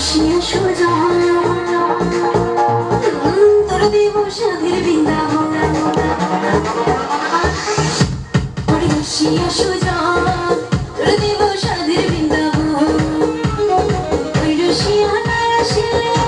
বসিয়া সোজা তোর দেব সাধের বিন্দা বসিয়া সোজা তোর দেব সাধের বিন্দা রসিয়া না আসিলে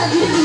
자,